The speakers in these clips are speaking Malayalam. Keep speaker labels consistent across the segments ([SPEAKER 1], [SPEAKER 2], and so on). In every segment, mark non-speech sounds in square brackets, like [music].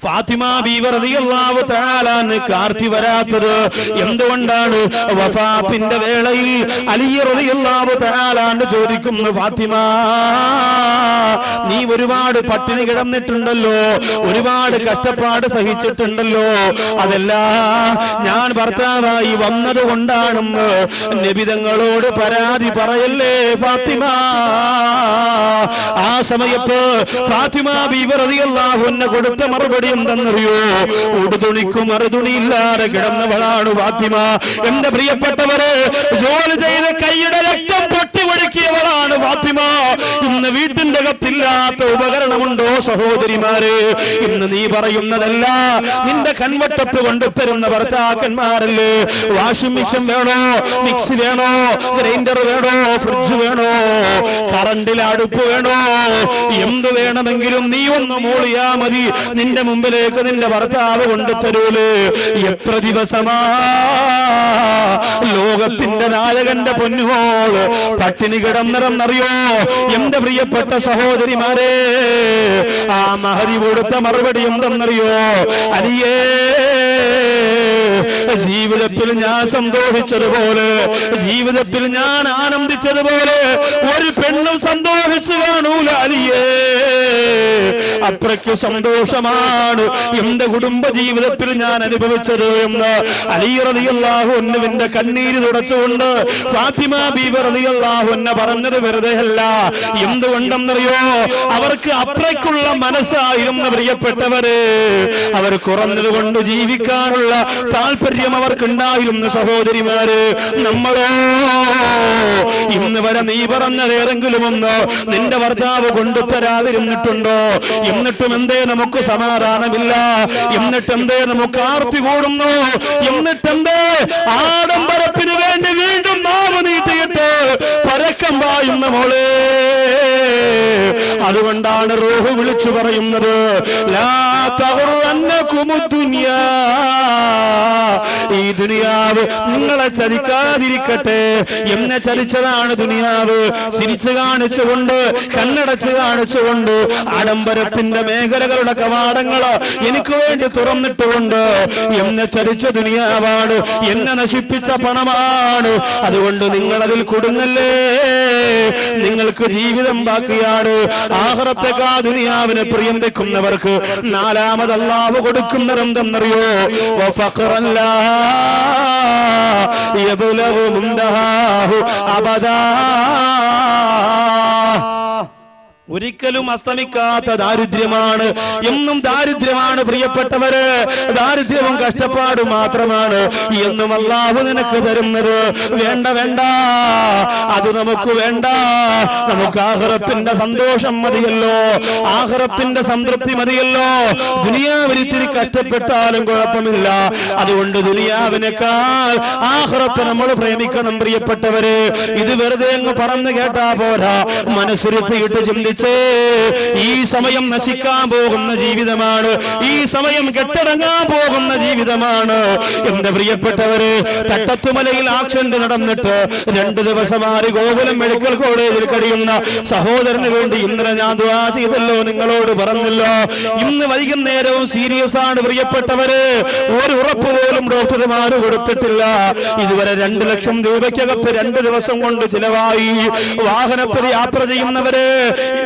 [SPEAKER 1] ഫാത്തിമ ബീവറിയാവ് താലാന്ന് കാർത്തി വരാത്തത് എന്തുകൊണ്ടാണ്? വഫാത്തിന്റെ വേളയിൽ അലിയറിയാവ് താലാന്ന് ചോദിക്കുന്നു ഫാത്തിമ നീ ഒരുപാട് പട്ടിണി കിടന്നിട്ടുണ്ടല്ലോ ഒരുപാട് കഷ്ടപ്പാട് സഹിച്ചിട്ടുണ്ടല്ലോ അതെല്ലാം ഞാൻ ഭർത്താവായി വന്നത് കൊണ്ടാണെന്ന് നിബിതങ്ങളോട് പരാതി പറയല്ലേ ഫാത്തിമ? ആ സമയത്ത് ഫാത്തിമ ബീവറിയാഹുന്നെ കൊടുത്ത മറുപടി എന്തെന്നറിയോ ഉടുതുണിക്കും മറുതുണിയില്ലാതെ കിടന്നവളാണ് ഫാത്തിമ. എന്റെ പ്രിയപ്പെട്ടവരെ ജോലി ചെയ്ത് കൈയുടെ രക്തം പൊട്ടി ഒഴുക്കിയവളാണ് ഫാത്തിമ. ഇന്ന് വീട്ടിന്റെ അകത്തില്ലാത്ത ഉപകരണമുണ്ടോ സഹോദരിമാരെ? ഇന്ന് നീ പറയുന്നതല്ല നിന്റെ കൺവട്ടത്ത് കൊണ്ടുതരുന്ന ഭർത്താക്കന്മാരല്ലേ? വാഷിംഗ് മെഷീൻ വേണോ? മിക്സി വേണോ? ഗ്രൈൻഡർ വേണോ? ഫ്രിഡ്ജ് വേണോ? കറണ്ടിൽ അടുപ്പ് വേണോ? എന്ത് വേണമെങ്കിലും നീ ഒന്ന് മൂളിയാ മതി. നിന്റെ മുമ്പിലേക്ക് നിന്റെ ഭർത്താവ് കൊണ്ടുതരൂൽ എത്ര ദിവസമാ? ലോകത്തിന്റെ നായകന്റെ പൊന്നുമോൾ പട്ടിണി കിടന്നിറന്നറിയോ? എന്റെ പ്രിയപ്പെട്ട സഹോദരിമാരെ ആ മഹതി കൊടുത്ത മറുപടി എന്തെന്നറിയോ? അരിയേ ജീവിതത്തിൽ ഞാൻ സന്തോഷിച്ചതുപോലെ ജീവിതത്തിൽ ഞാൻ ആനന്ദിച്ചതുപോലെ ഒരു പെണ്ണും സന്തോഷിച്ചു കാണൂല അലിയേ. അത്രയ്ക്ക് സന്തോഷമാണ് എന്റെ കുടുംബ ജീവിതത്തിൽ ഞാൻ അനുഭവിച്ചത് എന്ന് അലിയറിയാഹു ഒന്നുവിന്റെ കണ്ണീര് തുടച്ചുകൊണ്ട് ഫാത്തിമ എന്നെ പറഞ്ഞത് വെറുതെ അല്ല. എന്തുകൊണ്ടെന്നറിയോ? അവർക്ക് അത്രയ്ക്കുള്ള മനസ്സായിരുന്നു പ്രിയപ്പെട്ടവര്. അവർ കുറഞ്ഞതുകൊണ്ട് ജീവിക്കാനുള്ള ജീവിക്കാനുള്ള താല്പര്യം അവർക്കുണ്ടായിരുന്നു സഹോദരിമാര്. നമ്മളോ ഇന്ന് വരെ നീ പറഞ്ഞത് ഏതെങ്കിലും ഒന്ന് നിന്റെ ഭർത്താവ് കൊണ്ടുതരാതിരുന്നിട്ടുണ്ടോ എന്നിട്ടും എന്തേ നമുക്ക് സമാധാനമില്ല? എന്നിട്ട് എന്തേ നമുക്ക് ആർത്തി കൂടുന്നു? എന്നിട്ടെന്തേ ആഡംബരത്തിന് വേണ്ടി വീണ്ടും നാവ് നീട്ടിയിട്ട് പരക്കം പായുന്ന മോളെ. അതുകൊണ്ടാണ് റോഹ് വിളിച്ചു പറയുന്നത്. ഈ ദുനിയാവ് നിങ്ങളെ ചതിക്കാതിരിക്കട്ടെ. എന്നെ ചലിച്ചതാണ് ദുനിയാവ്. ചിരിച്ചു കാണിച്ചുകൊണ്ട് കണ്ണടച്ച് കാണിച്ചുകൊണ്ട് ആഡംബരത്തിന്റെ മേഖലകളുടെ കവാടങ്ങൾ എനിക്ക് വേണ്ടി തുറന്നിട്ടുകൊണ്ട് എന്നെ ചരിച്ച ദുനിയാവാണ് എന്നെ നശിപ്പിച്ച പണമാണ്. അതുകൊണ്ട് നിങ്ങളതിൽ കുടുങ്ങല്ലേ? നിങ്ങൾക്ക് ജീവിതം ബാക്കിയാണ്. ആഹ്റത്തെക്കാ ദുനിയാവിന് പ്രിയം വെക്കുന്നവർക്ക് നാലാമത് അള്ളാഹു കൊടുക്കുന്ന എന്തെന്നറിയോ വഫഖറല്ല യബ്ലഗു മുൻതഹാഹു അബദാ. ഒരിക്കലും അസ്തമിക്കാത്ത ദാരിദ്ര്യമാണ്. എന്നും ദാരിദ്ര്യമാണ് പ്രിയപ്പെട്ടവര്. ദാരിദ്ര്യവും കഷ്ടപ്പാടും മാത്രമാണ്. എന്നും അള്ളാഹു നിനക്ക് തരുന്നത്. വേണ്ട വേണ്ട. അത് നമുക്ക് വേണ്ട. നമുക്ക് ആഹ്റത്തിന്റെ സന്തോഷം മതിയല്ലോ. ആഹ്റത്തിന്റെ സംതൃപ്തി മതിയല്ലോ. ദുനിയാവിനിത്തിരി കഷ്ടപ്പെട്ടാലും കുഴപ്പമില്ല. അതുകൊണ്ട് ദുനിയാവിനേക്കാൾ ആഹ്റത്തെ നമ്മൾ പ്രേമിക്കണം പ്രിയപ്പെട്ടവര്. ഇത് വെറുതെ അങ്ങ് പറഞ്ഞു കേട്ടാ പോരാ. മനസ്സിരുത്തിയിട്ട് ചിന്തിച്ച് ഈ സമയം നശിക്കാൻ പോകുന്ന ജീവിതമാണ്. ഈ സമയം കെട്ടടങ്ങാൻ പോകുന്ന ജീവിതമാണ്. എന്റെ പ്രിയപ്പെട്ടവര് തട്ടത്തുമലയിൽ ആക്സിഡന്റ് നടന്നിട്ട് രണ്ടു ദിവസമായി ഗോകുലം മെഡിക്കൽ കോളേജിൽ കഴിയുന്ന സഹോദരന് വേണ്ടി ഇന്നലെ ഞാൻ ദുആ ചെയ്തല്ലോ നിങ്ങളോട് പറഞ്ഞല്ലോ. ഇന്ന് വൈകുന്നേരവും സീരിയസ് ആണ് പ്രിയപ്പെട്ടവര്. ഒരു ഉറപ്പ് പോലും ഡോക്ടർമാര് കൊടുത്തിട്ടില്ല. ഇതുവരെ രണ്ട് ലക്ഷം രൂപയ്ക്കകത്ത് രണ്ട് ദിവസം കൊണ്ട് ചിലവായി. വാഹനത്തിൽ യാത്ര ചെയ്യുന്നവര്.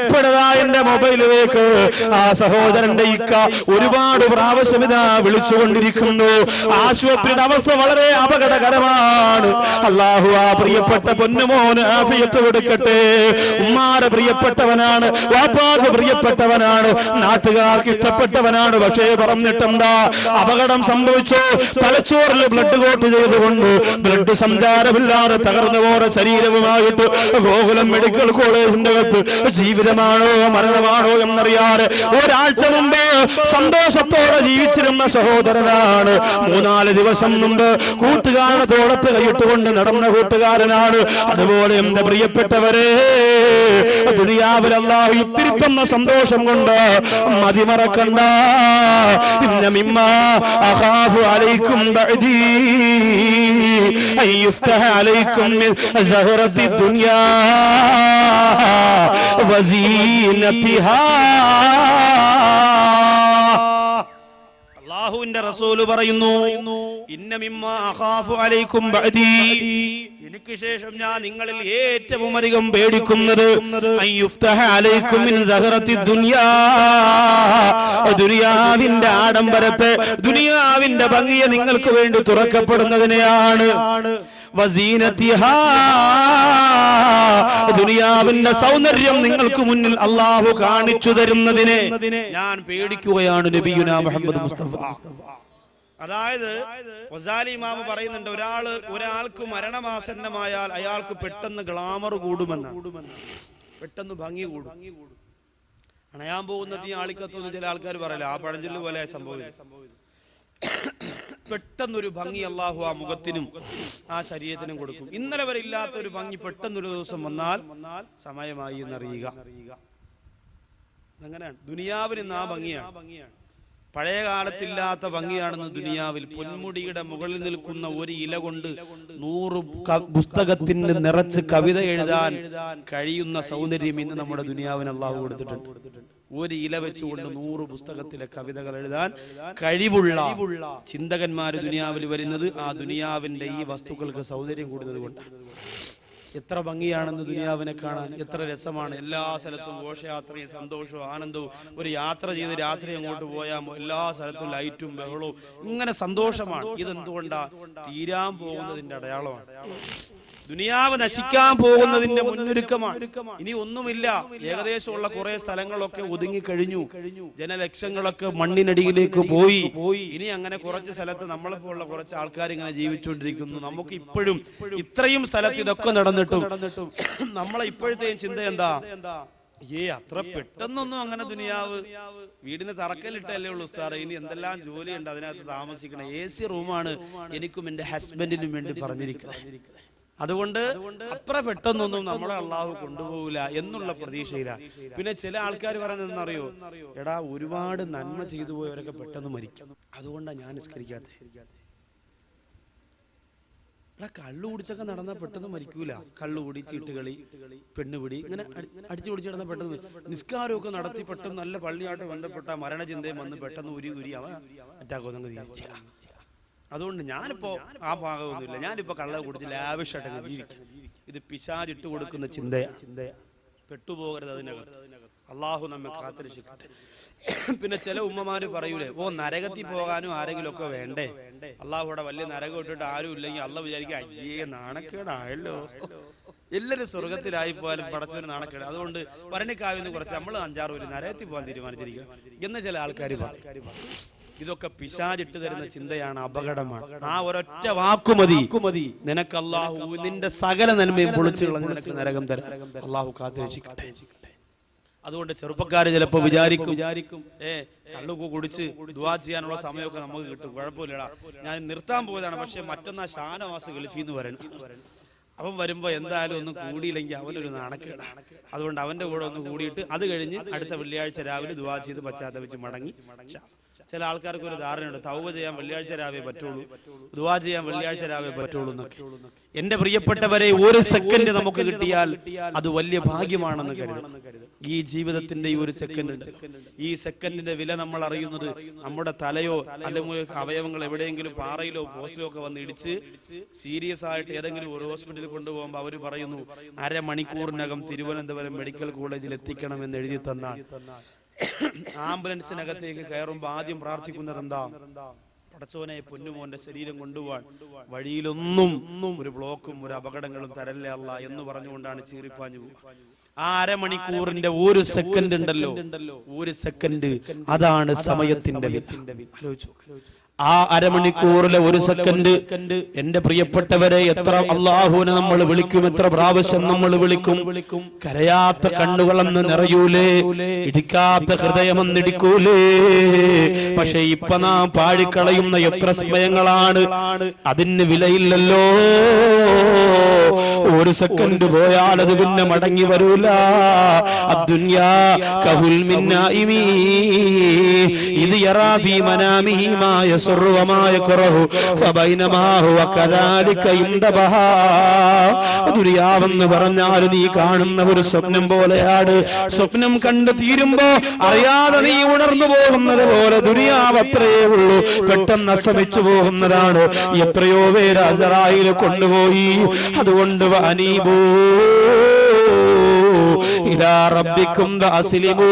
[SPEAKER 1] ഇപ്പോഴതാ എന്റെ മൊബൈലിലേക്ക്. ആ സഹോദരന്റെ ഇക്ക ഒരുപാട് പ്രാവശ്യം ഇതാ വിളിച്ചുകൊണ്ടിരിക്കുന്നു. ആശുപത്രിയുടെ അവസ്ഥ വളരെ അപകടകരമാണ്. അള്ളാഹു ആ പ്രിയപ്പെട്ട പൊന്നുമോന് ആഫിയത്ത് കൊടുക്കട്ടെ. ഉമ്മാരെ പ്രിയപ്പെട്ടവനാണ് വാപ്പാക്ക് പ്രിയപ്പെട്ടവനാണ് നാട്ടുകാർക്ക് ഇഷ്ടപ്പെട്ടവനാണ്. പക്ഷേ പറഞ്ഞിട്ടെന്താ? അപകടം സംഭവിച്ചു. തലച്ചോറിൽ ബ്ലഡ് കോട്ട് ചെയ്തുകൊണ്ട് ബ്ലഡ് സഞ്ചാരമില്ലാതെ തകർന്നു പോയ ശരീരവുമായിട്ട് ഗോകുലം മെഡിക്കൽ കോളേജിന്റെ അകത്ത് ജീവിതമാണോ മരണമാണോ എന്നറിയാതെ ഒരാഴ്ച മുമ്പ് സന്തോഷത്തോടെ ജീവിച്ചിരുന്ന സഹോദരനാണ്. മൂന്നാൽ ദിവസം മുമ്പ് കൂട്ടുകാരനെ തോളത്ത് കൈയിട്ടുകൊണ്ട് നടന്ന കൂട്ടുകാരനാണ്. അതുപോലെ എന്റെ പ്രിയപ്പെട്ടവരെ അള്ളാഹു ഇത്തിരി തന്ന സന്തോഷം കൊണ്ട് മതിമറക്കണ്ട ഇന്ന മിമ്മ അഖാഫു അലൈക്കും ബഅദീ عليكم من അലൈക്കും الدنيا وزينتها. അള്ളാഹുവിന്റെ റസൂൽ പറയുന്നു എനിക്ക് ശേഷം ഞാൻ നിങ്ങളിൽ ഏറ്റവും അധികം പേടിക്കുന്നത് ദുനിയാവിന്റെ ആഡംബരത്തെ ദുനിയാവിന്റെ ഭംഗിയെ നിങ്ങൾക്ക് വേണ്ടി തുറക്കപ്പെടുന്നതിനെയാണ് ദുനിയാവിന്റെ സൗന്ദര്യം നിങ്ങൾക്ക് മുന്നിൽ അള്ളാഹു കാണിച്ചു തരുന്നതിനെ ഞാൻ പേടിക്കുകയാണ് നബിയുന മുഹമ്മദ് മുസ്തഫ. അതായത് വസാലി ഇമാമ് പറയുന്നുണ്ട് ഒരാൾ ഒരാൾക്ക് മരണമാസന്നമായാൽ അയാൾക്ക് പെട്ടെന്ന് ഗ്ലാമർ കൂടുമെന്ന് പെട്ടെന്ന് ഭംഗി കൂടും. അണയാൻ പോകുന്ന ഈ ആളിക്കത്തുന്ന ചില ആൾക്കാർ പറയല ആ പഴഞ്ചൊല്ല് പോലെ സംഭവം പെട്ടെന്നൊരു ഭംഗി അള്ളാഹു ആ മുഖത്തിനും ആ ശരീരത്തിനും കൊടുക്കും. ഇന്നലെ വരെ ഇല്ലാത്ത ഒരു ഭംഗി പെട്ടെന്നൊരു ദിവസം വന്നാൽ സമയമായി എന്നറിയുക. അങ്ങനെയാണ് ദുനിയാവിന് ആ ഭംഗിയാണ്. പഴയ കാലത്തില്ലാത്ത ഭംഗിയാണെന്ന് ദുനിയാവിൽ പൊന്മുടിയുടെ മുകളിൽ നിൽക്കുന്ന ഒരു ഇല കൊണ്ട് നൂറ് പുസ്തകത്തിന് നിറച്ച് കവിത എഴുതാൻ കഴിയുന്ന സൗന്ദര്യം ഇന്ന് നമ്മുടെ ദുനിയാവിന് അള്ളാഹു കൊടുത്തിട്ടുണ്ട്. ഒരു ഇല വെച്ചുകൊണ്ട് നൂറ് പുസ്തകത്തിലെ കവിതകൾ എഴുതാൻ കഴിവുള്ള ചിന്തകന്മാര് ദുനിയാവിൽ വരുന്നത് ആ ദുനിയാവിന്റെ ഈ വസ്തുക്കൾക്ക് സൗന്ദര്യം കൂടുന്നത് കൊണ്ടാണ്. എത്ര ഭംഗിയാണെന്ന് ദുനിയാവിനെ കാണാൻ എത്ര രസമാണ്. എല്ലാ സ്ഥലത്തും ഘോഷയാത്രയും സന്തോഷവും ആനന്ദവും. ഒരു യാത്ര ചെയ്ത് രാത്രി അങ്ങോട്ട് പോയാൽ എല്ലാ സ്ഥലത്തും ലൈറ്റും ബഹളവും. ഇങ്ങനെ സന്തോഷമാണ്. ഇതെന്തുകൊണ്ടാ? തീരാൻ പോകുന്നതിന്റെ അടയാളമാണ്. ദുനിയാവ് നശിക്കാൻ പോകുന്നതിന്റെ മുന്നൊരുക്കമാണ്. ഇനി ഒന്നുമില്ല. ഏകദേശമുള്ള കുറെ സ്ഥലങ്ങളൊക്കെ ഒതുങ്ങി കഴിഞ്ഞു. ജനലക്ഷങ്ങളൊക്കെ മണ്ണിനടിയിലേക്ക് പോയി. ഇനി അങ്ങനെ കുറച്ച് സ്ഥലത്ത് നമ്മളെ പോലുള്ള കുറച്ച് ആൾക്കാർ ഇങ്ങനെ ജീവിച്ചുകൊണ്ടിരിക്കുന്നു. നമുക്ക് ഇപ്പോഴും ഇത്രയും സ്ഥലത്ത് ഇതൊക്കെ നടന്നിട്ടും [clears throat] നമ്മളെ ഇപ്പോഴത്തെയും ചിന്ത എന്താ? ഏ അത്ര പെട്ടെന്നൊന്നും അങ്ങനെ ദുനിയാവ് വീടിന് തറക്കല്ലിട്ടല്ലേ ഉള്ളൂ ഉസ്താറെ ഇനി എന്തെല്ലാം ജോലിയുണ്ട് അതിനകത്ത് താമസിക്കണം. എ സി റൂമാണ് എനിക്കും എന്റെ ഹസ്ബൻഡിനും വേണ്ടി പറഞ്ഞിരിക്കുന്നത്. അതുകൊണ്ട് അത്ര പെട്ടെന്നൊന്നും നമ്മളെ അള്ളാഹു കൊണ്ടുപോകില്ല എന്നുള്ള പ്രതീക്ഷയിലാണ് പിന്നെ ചില ആൾക്കാർ പറയുന്നത് അറിയോ എടാ ഒരുപാട് നന്മ ചെയ്തു പോയവരൊക്കെ പെട്ടെന്ന് മരിക്കും. അതുകൊണ്ടാണ് ഞാൻ നിസ്കരിക്കാത്തത് എടാ കള്ളു കുടിച്ചൊക്കെ നടന്നാൽ പെട്ടെന്ന് മരിക്കൂല. കള്ളു കുടി ചീട്ടുകളി പെണ്ണുപിടി ഇങ്ങനെ അടി- അടിച്ചു പിടിച്ച് നടന്നാൽ പെട്ടെന്ന് നിസ്കാരമൊക്കെ നടത്തി പെട്ടെന്ന് നല്ല പള്ളിയായിട്ട് ബന്ധപ്പെട്ട മരണചിന്തയും വന്ന് പെട്ടെന്ന് ഉരി ഉരി അവ അറ്റാക്കൊന്നങ്ങ് തീരുച്ച അതുകൊണ്ട് ഞാനിപ്പോ ആ ഭാഗമൊന്നുമില്ല. ഞാനിപ്പോ കള്ള കുടിച്ച് ലാവിഷായിട്ട് ജീവിക്കും. ഇത് പിശാചിട്ട് കൊടുക്കുന്ന ചിന്തയാ. ചിന്തയാ. പെട്ടുപോകരുത് അതിനകത്ത്. അള്ളാഹു നമ്മെ കാത്തിരിച്ചിട്ട് പിന്നെ ചില ഉമ്മമാര് പറയൂലേ ഓ നരകത്തിൽ പോകാനും ആരെങ്കിലും ഒക്കെ വേണ്ടേ? അള്ളാഹുടെ വലിയ നരകം ഇട്ടിട്ട് ആരും ഇല്ലെങ്കിൽ അള്ള വിചാരിക്കുക അയ്യേ നാണക്കേടായല്ലോ. എല്ലാരും സ്വർഗത്തിലായി പോയാലും പടച്ചൊരു നാണക്കേട്. അതുകൊണ്ട് ഭരണിക്കാവിന്ന് കുറച്ച് നമ്മൾ അഞ്ചാറ് പേര് നരകത്തിൽ പോകാൻ തീരുമാനിച്ചിരിക്കും എന്ന് ചില ആൾക്കാർ പറയും. ഇതൊക്കെ പിശാചിട്ട് തരുന്ന ചിന്തയാണ് അപകടമാണ്. ആ ഒരൊറ്റ വാക്കുമതി നിനക്ക് അള്ളാഹു നിന്റെ സകല നന്മയും പൊളിച്ചു കളഞ്ഞ് നിനക്ക് നരകം തരാം. അള്ളാഹു കാത്തിരക്ഷിക്കട്ടെ അതുകൊണ്ട് ചെറുപ്പക്കാര് ചിലപ്പോ വിചാരിക്കും. വിചാരിക്കും. ഏ കള്ളുക്കു കുടിച്ച് ദുവാ ചെയ്യാനുള്ള സമയമൊക്കെ നമുക്ക് കിട്ടും. കുഴപ്പമില്ലടാ. ഞാൻ നിർത്താൻ പോയതാണ് പക്ഷെ മറ്റന്നാ ഷാനവാസ് ഗൾഫിന്ന് വരണം. അവൻ വരുമ്പോ എന്തായാലും ഒന്നും കൂടിയില്ലെങ്കിൽ അവനൊരു നാണക്കേടാണ്. അതുകൊണ്ട് അവന്റെ കൂടെ ഒന്ന് കൂടിയിട്ട് അത് കഴിഞ്ഞ് അടുത്ത വെള്ളിയാഴ്ച രാവിലെ ദുവാ ചെയ്ത് പശ്ചാത്തപിച്ച് മടങ്ങി. ചില ആൾക്കാർക്ക് ഒരു ധാരണയുണ്ട്. തൗബ ചെയ്യാൻ വെള്ളിയാഴ്ച രാവേ പറ്റുള്ളൂ. ദുവാ ചെയ്യാൻ വെള്ളിയാഴ്ച രാവേ പറ്റുള്ളൂ എന്നൊക്കെ. എന്റെ പ്രിയപ്പെട്ടവരെ ഒരു സെക്കൻഡ് നമുക്ക് കിട്ടിയാൽ അത് വലിയ ഭാഗ്യമാണെന്ന് കരുതും. ഈ ജീവിതത്തിന്റെ ഈ ഒരു സെക്കൻഡ് ഉണ്ട്. ഈ സെക്കൻഡിന്റെ വില നമ്മൾ അറിയുന്നത് നമ്മുടെ തലയോ അല്ലെങ്കിൽ അവയവങ്ങൾ എവിടെയെങ്കിലും പാറയിലോ പോസ്റ്റിലോ ഒക്കെ വന്ന് ഇടിച്ച് സീരിയസ് ആയിട്ട് ഏതെങ്കിലും ഒരു ഹോസ്പിറ്റലിൽ കൊണ്ടുപോകുമ്പോൾ അവർ പറയുന്നു അരമണിക്കൂറിനകം തിരുവനന്തപുരം മെഡിക്കൽ കോളേജിൽ എത്തിക്കണം എന്ന് എഴുതി തന്നാൽ. ആംബുലൻസിനകത്തേക്ക് കയറുമ്പോൾ ആദ്യം പ്രാർത്ഥിക്കുന്നത് എന്താ പടച്ചോനെ പൊന്നുമോന്റെ ശരീരം കൊണ്ടുപോവാൻ വഴിയിലൊന്നും ഒരു ബ്ലോക്കും ഒരു അപകടങ്ങളും തരല്ലേ അല്ല എന്ന് പറഞ്ഞുകൊണ്ടാണ് ചീറിപ്പാഞ്ഞു ആ അരമണിക്കൂറിന്റെ ഒരു സെക്കൻഡ് ഉണ്ടല്ലോ. ഒരു സെക്കൻഡ് അതാണ് സമയത്തിന്റെ. ആലോചിച്ച്. ആ അരമണിക്കൂറിലെ ഒരു സെക്കൻഡ് എന്റെ പ്രിയപ്പെട്ടവരെ എത്ര അള്ളാഹുവിനെ നമ്മൾ വിളിക്കും എത്ര പ്രാവശ്യം നമ്മൾ വിളിക്കും? കരയാത്ത കണ്ണുകളെന്ന് നിറയൂലേ ഇടിക്കാത്ത ഹൃദയമെന്ന് ഇടിക്കൂലേ. പക്ഷെ ഇപ്പൊ നാം പാഴിക്കളയുന്ന എത്ര സമയങ്ങളാണ്? അതിന് വിലയില്ലല്ലോ. ഒരു സെക്കൻഡ് പോയാൽ അത് പിന്നെ മടങ്ങി വരൂല. ഇത് യറാഫി മനാമിഹി മാ യസുറു വമാ യക്റഹു ഫബൈനമാ ഹുവ കദാലിക യുംദബഹാ. ദുനിയാവെന്ന് പറഞ്ഞാൽ നീ കാണുന്ന ഒരു സ്വപ്നം പോലെയാണ് സ്വപ്നം കണ്ട് തീരുമ്പോ അറിയാതെ നീ ഉണർന്നു പോകുന്നത് പോലെ ദുരിയാവ് അത്രയേ ഉള്ളൂ. പെട്ടെന്ന് അസ്തമിച്ചു പോകുന്നതാണ്. എത്രയോ പേര് അസറായിൽ കൊണ്ടുപോയി. അതുകൊണ്ട് അനീബൂ ഇലാ റബ്ബിക്കും അസ്ലിമൂ.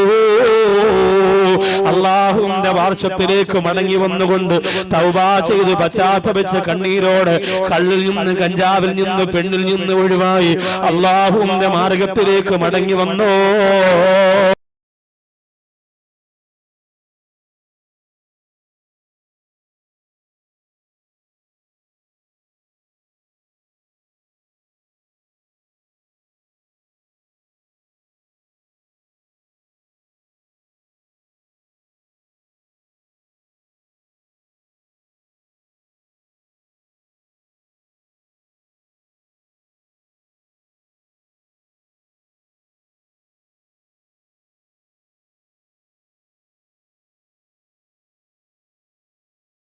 [SPEAKER 1] അള്ളാഹുവിന്റെ വാർഷത്തിലേക്ക് മടങ്ങി വന്നുകൊണ്ട് തൗബ ചെയ്ത് പശ്ചാത്തപിച്ച് കണ്ണീരോട് കള്ളിൽ നിന്ന് കഞ്ചാവിൽ നിന്ന് പെണ്ണിൽ നിന്ന് ഒഴിവായി അള്ളാഹുവിന്റെ മാർഗത്തിലേക്ക് മടങ്ങി വന്നോ.